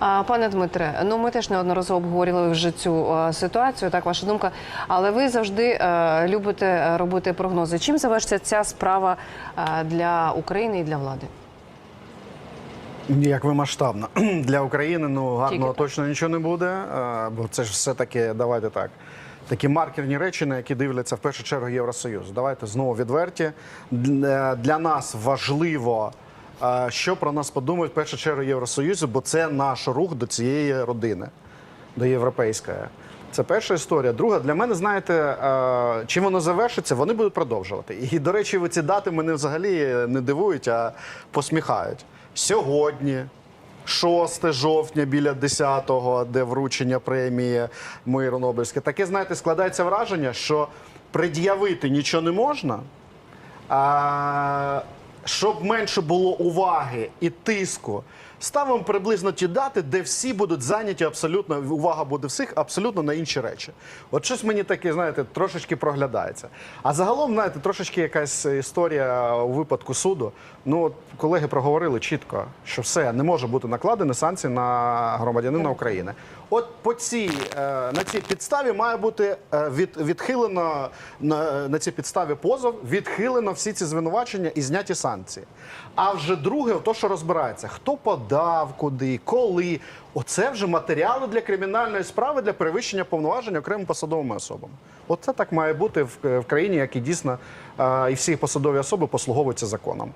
Пане Дмитре, ну ми теж неодноразово обговорювали вже цю ситуацію. Так, ваша думка. Але ви завжди е, любите е, робити прогнози. Чим завершиться ця справа е, для України і для влади? Як ви масштабно для України, ну гарного так. точно нічого не буде, бо це ж все таки, давайте так. Такі маркерні речі, на які дивляться в першу чергу Євросоюз. Давайте знову відверті. Для нас важливо, що про нас подумають в першу чергу Євросоюзу, бо це наш рух до цієї родини, до європейської. Це перша історія. Друга, для мене, знаєте, е, чим воно завершиться, вони будуть продовжувати. І, до речі, ці дати мене взагалі не дивують, а посміхають. Сьогодні, 6 жовтня біля 10-го, де вручення премії миру Нобелівське, таке, знаєте, складається враження, що пред'явити нічого не можна. А, щоб менше було уваги і тиску, ставимо приблизно ті дати, де всі будуть зайняті абсолютно, увага буде всіх абсолютно на інші речі. От щось мені таке, знаєте, трошечки проглядається. А загалом, знаєте, трошечки якась історія у випадку суду. Ну, от колеги проговорили чітко, що все не може бути накладені санкції на громадянина України. От по цій е, на цій підставі має бути е, від, відхилено на, на цій підставі позов, відхилено всі ці звинувачення і зняті санкції. А вже друге, то що розбирається, хто подав, куди, коли. Оце вже матеріали для кримінальної справи для перевищення повноважень окремими посадовими особами. Оце так має бути в, в країні, як і дійсно е, і всі посадові особи послуговуються законом.